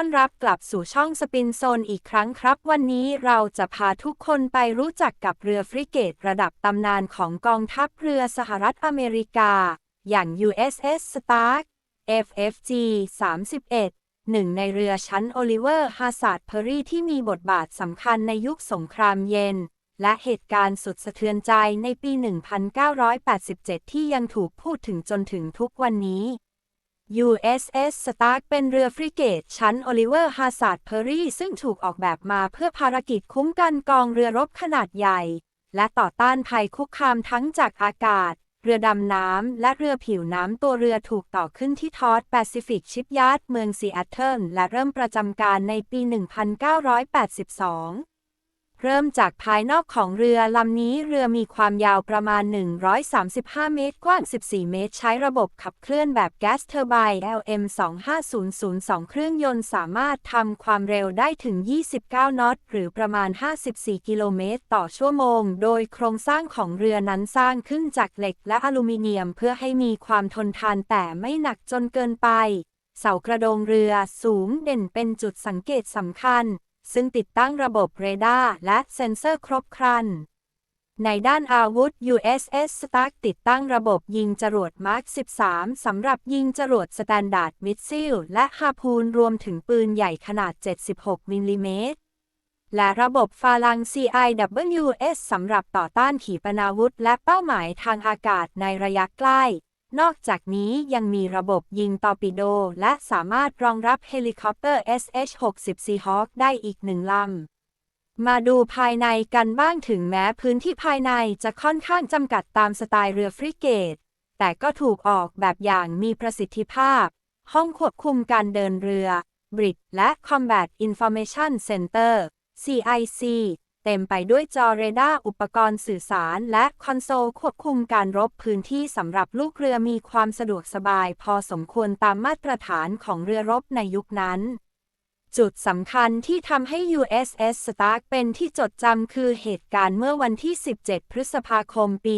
อนรับกลับสู่ช่องสปินโซนอีกครั้งครับ วันนี้เราจะพาทุกคนไปรู้จักกับเรือฟริเกตระดับตำนานของกองทัพเรือสหรัฐอเมริกา อย่าง USS Stark FFG 31 หนึ่งในเรือชั้นโอลิเวอร์ฮาซาร์ดเพอรี่ที่มีบทบาทสำคัญในยุคสงครามเย็น และเหตุการณ์สุดสะเทือนใจในปี 1987 ที่ยังถูกพูดถึงจนถึงทุกวันนี้ USS Stark เป็นเรือฟริเกตชั้นโอลิเวอร์ฮาซาร์ดเพอรี่ซึ่งถูกออกแบบมาเพื่อภารกิจคุ้มกันกองเรือรบขนาดใหญ่ และต่อต้านภัยคุกคามทั้งจากอากาศ เรือดำน้ำ และเรือผิวน้ำตัวเรือถูกต่อขึ้นที่ทอร์ดแปซิฟิกชิปยาร์ดเมืองซีแอตเทิลและเริ่มประจำการในปี 1982 เริ่มจากภายนอกของเรือลำนี้เรือมีความยาวประมาณ 135 เมตร กว้าง 14 เมตร ใช้ระบบขับเคลื่อนแบบแก๊สเทอร์ไบน์ LM25002 เครื่องยนต์สามารถทำความเร็วได้ถึง 29 นอต หรือประมาณ 54 กิโลเมตร ต่อชั่วโมง โดยโครงสร้างของเรือนั้นสร้างขึ้นจากเหล็กและอลูมิเนียม เพื่อให้มีความทนทานแต่ไม่หนักจนเกินไป เสากระโดงเรือสูงเด่นเป็นจุดสังเกตสำคัญ ซึ่งติดตั้งระบบเรดาร์และเซ็นเซอร์ครบครัน ในด้านอาวุธ USS Stark ติดตั้งระบบยิงจรวด Mark 13 สำหรับยิงจรวดสแตนดาร์ดมิสซิลและฮาพูนรวมถึงปืนใหญ่ขนาด 76มิลลิเมตรและระบบฟาลัง CIWS สำหรับต่อต้านขีปนาวุธ และเป้าหมายทางอากาศในระยะใกล้ นอกจากนี้ยังมีระบบยิงตอร์ปิโด และสามารถรองรับเฮลิคอปเตอร์ SH-60 Seahawk ได้อีกหนึ่งลำ มาดูภายในกันบ้างถึงแม้พื้นที่ภายในจะค่อนข้างจำกัดตามสไตล์เรือฟริเกต แต่ก็ถูกออกแบบอย่างมีประสิทธิภาพ ห้องควบคุมการเดินเรือ Bridge และ Combat Information Center CIC เต็มไปด้วยจอเรดาร์อุปกรณ์สื่อสาร และคอนโซลควบคุมการรบพื้นที่สำหรับลูกเรือมีความสะดวกสบาย พอสมควรตามมาตรฐานของเรือรบในยุคนั้นจุดสำคัญที่ทำให้ USS Stark เป็นที่จดจำคือเหตุการณ์เมื่อวันที่ 17 พฤษภาคม ปี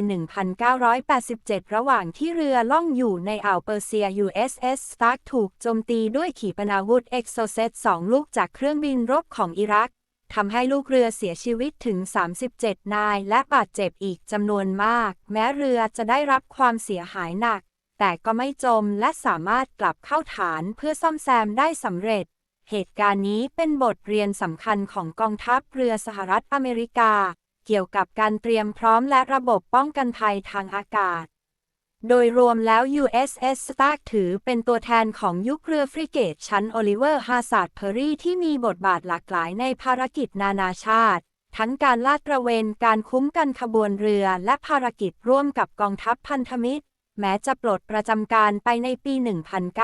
1987 ระหว่างที่เรือล่องอยู่ในอ่าวเปอร์เซีย USS Stark ถูกโจมตีด้วยขีปนาวุธ Exocet 2 ลูกจากเครื่องบินรบของอิรัก ทำให้ลูกเรือเสียชีวิตถึง 37 นาย และบาดเจ็บอีกจำนวนมาก แม้เรือจะได้รับความเสียหายหนัก แต่ก็ไม่จมและสามารถกลับเข้าฐานเพื่อซ่อมแซมได้สำเร็จ เหตุการณ์นี้เป็นบทเรียนสำคัญของกองทัพเรือสหรัฐอเมริกา เกี่ยวกับการเตรียมพร้อมและระบบป้องกันภัยทางอากาศ โดยรวมแล้ว USS Stark ถือเป็นตัวแทนของยุคเรือฟริเกตชั้นโอลิเวอร์ฮาซาร์ดเพอรี่ที่มีบทบาทหลากหลายในภารกิจนานาชาติ ทั้งการลาดตระเวน การคุ้มกันขบวนเรือ และภารกิจร่วมกับกองทัพพันธมิตร แม้จะปลดประจำการไปในปี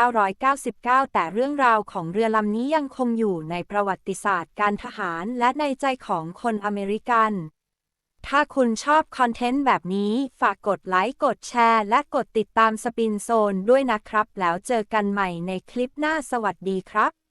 1999 แต่เรื่องราวของเรือลำนี้ยังคงอยู่ในประวัติศาสตร์การทหารและในใจของคนอเมริกัน ถ้าคุณชอบคอนเทนต์แบบนี้ ฝากกดไลค์ กดแชร์ และกดติดตามสปินโซนด้วยนะครับ แล้วเจอกันใหม่ในคลิปหน้าสวัสดีครับ